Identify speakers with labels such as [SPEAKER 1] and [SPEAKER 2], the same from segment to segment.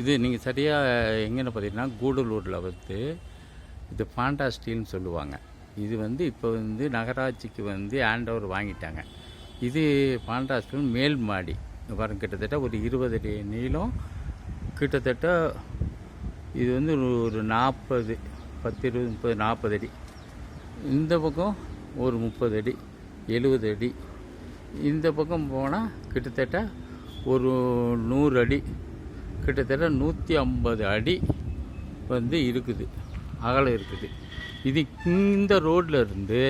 [SPEAKER 1] இது நீங்கள் சரியாக எங்கேன்னு பார்த்தீங்கன்னா கூடலூரில் வந்து இது பாண்டா ஸ்டீல்னு சொல்லுவாங்க. இது வந்து இப்போ வந்து நகராட்சிக்கு வந்து ஹேண்ட் ஓவர் வாங்கிட்டாங்க. இது பாண்டா ஸ்டீல் மேல் மாடி. பாருங்க கிட்டத்தட்ட ஒரு இருபது அடி நீளம் கிட்டத்தட்ட இது வந்து ஒரு நாற்பது பத்து இருபது முப்பது நாற்பது அடி. இந்த பக்கம் ஒரு முப்பது அடி எழுபது அடி. இந்த பக்கம் போனால் கிட்டத்தட்ட ஒரு நூறு அடி. கிட்டத்தட்ட நூற்றி ஐம்பது அடி வந்து இருக்குது. அகலம் இருக்குது. இது இந்த ரோட்ல இருந்து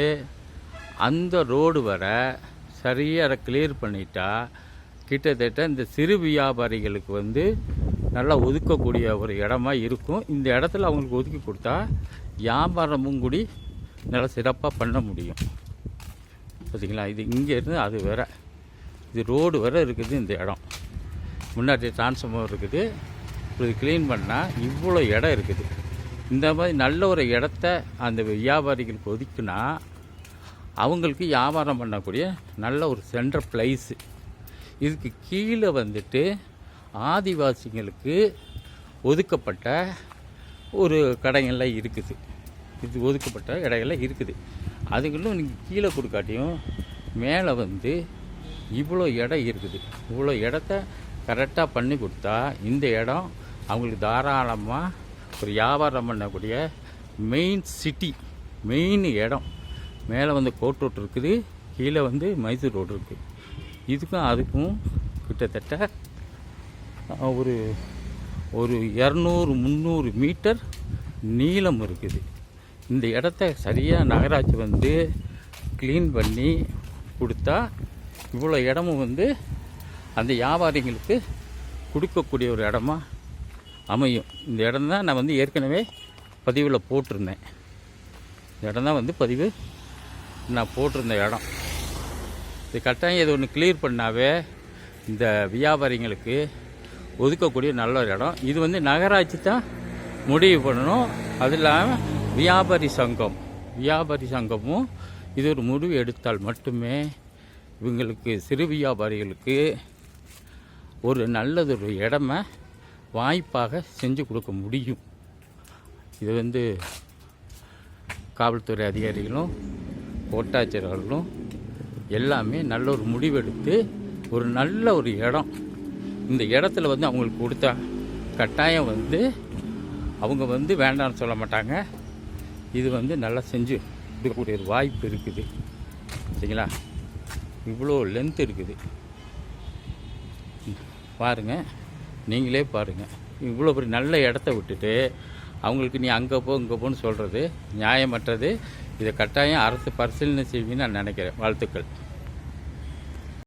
[SPEAKER 1] அந்த ரோடு வர சரியாக அதை கிளியர் பண்ணிட்டா கிட்டத்தட்ட இந்த சிறு வியாபாரிகளுக்கு வந்து நல்லா ஒதுக்கக்கூடிய ஒரு இடமா இருக்கும். இந்த இடத்துல அவங்களுக்கு ஒதுக்கி கொடுத்தா வியாபாரமும் கூடி நல்லா சிறப்பாக பண்ண முடியும். பார்த்தீங்களா இது இங்கேருந்து அது வேற இது ரோடு வர இருக்குது இந்த இடம். முன்னாடி டிரான்ஸ்ஃபார்மர் இருக்குது. இது க்ளீன் பண்ணால் இவ்வளோ இடம் இருக்குது. இந்த மாதிரி நல்ல ஒரு இடத்த அந்த வியாபாரிகளுக்கு ஒதுக்குனா அவங்களுக்கு வியாபாரம் பண்ணக்கூடிய நல்ல ஒரு சென்டர் பிளேஸு இதுக்கு கீழே வந்துட்டு ஆதிவாசிகளுக்கு ஒதுக்கப்பட்ட ஒரு கடைகள்லாம் இருக்குது. இது ஒதுக்கப்பட்ட இடங்கள்லாம் இருக்குது. அதுக்குள்ளும் நீங்கள் கீழே கொடுக்காட்டியும் மேலே வந்து இவ்வளோ இடம் இருக்குது. இவ்வளோ இடத்த கரெக்டாக பண்ணி கொடுத்தா இந்த இடம் அவங்களுக்கு தாராளமாக ஒரு வியாபாரம் பண்ணக்கூடிய மெயின் சிட்டி மெயின் இடம். மேலே வந்து கோட் ரோட் இருக்குது கீழே வந்து மைசூர் ரோடு இருக்குது இதுக்கும் அதுக்கும் கிட்டத்தட்ட ஒரு ஒரு இரநூறு முந்நூறு மீட்டர் நீளம் இருக்குது. இந்த இடத்த சரியாக நகராட்சி வந்து க்ளீன் பண்ணி கொடுத்தா இவ்வளோ இடமும் வந்து அந்த வியாபாரிங்களுக்கு கொடுக்கக்கூடிய ஒரு இடமா அமையும். இந்த இடம் தான் நான் வந்து ஏற்கனவே பதிவில் போட்டிருந்தேன். இந்த இடம் தான் வந்து பதிவு நான் போட்டிருந்த இடம். இது கட்டாயம் இது ஒன்று கிளியர் பண்ணாவே இந்த வியாபாரிங்களுக்கு ஒதுக்கக்கூடிய நல்ல ஒரு இடம். இது வந்து நகராட்சி தான் முடிவு பண்ணணும். அது இல்லாமல் வியாபாரி சங்கம் வியாபாரி சங்கமும் இது ஒரு முடிவு எடுத்தால் மட்டுமே இவங்களுக்கு சிறு வியாபாரிகளுக்கு ஒரு நல்லதொரு இடம வாய்ப்பாக செஞ்சு கொடுக்க முடியும். இது வந்து காவல்துறை அதிகாரிகளும் கோட்டாட்சியர்களும் எல்லாமே நல்ல ஒரு முடிவெடுத்து ஒரு நல்ல ஒரு இடம். இந்த இடத்துல வந்து அவங்களுக்கு கொடுத்தா கட்டாயம் வந்து அவங்க வந்து வேண்டாம்னு சொல்ல மாட்டாங்க. இது வந்து நல்லா செஞ்சு கொடுக்கக்கூடிய ஒரு வாய்ப்பு இருக்குது. சரிங்களா? இவ்வளோ லென்த் இருக்குது. பாருங்கள் நீங்களே பாருங்கள் இவ்வளோ பெரிய நல்ல இடத்த விட்டுட்டு அவங்களுக்கு நீ அங்கே போ இங்கே போன்னு சொல்கிறது நியாயமற்றது. இதை கட்டாயம் அரசு பரிசீலனை செய்வீங்கன்னு நான் நினைக்கிறேன். வாழ்த்துக்கள்.